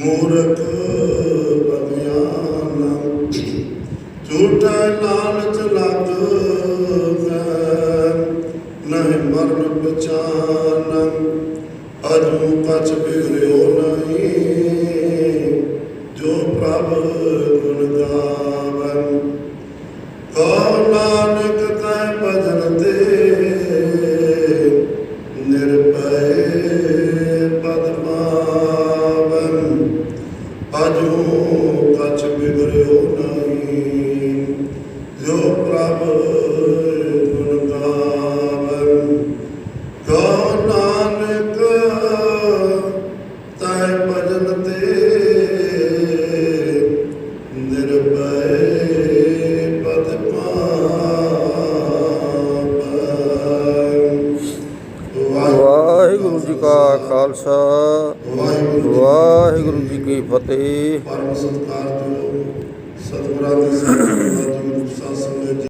ਮੂਰਖ ਬਨਿਆਨ ਝੂਠਾ ਲਾਲਚ ਲੱਗ ਮੈਂ ਨਹਿ ਮਰਨ ਪਛਾਨ ਅਜੂ ਪਛ ਬਿਗਰਿਓ ਨਹੀਂ, ਜੋ ਪ੍ਰਭ ਗੁਣ ਗਾਵਨ ਕੋ ਨਾਨਕ ਖਾਲਸਾ ਵਾਹਿਗੁਰੂ ਜੀ ਕੀ ਫਤਿਹ। ਪਰਮ ਸਤਕਾਰ ਜੋ ਸਤਿਗੁਰਾਂ ਦੇ ਸਤਿਗੁਰਾਂ ਜੀ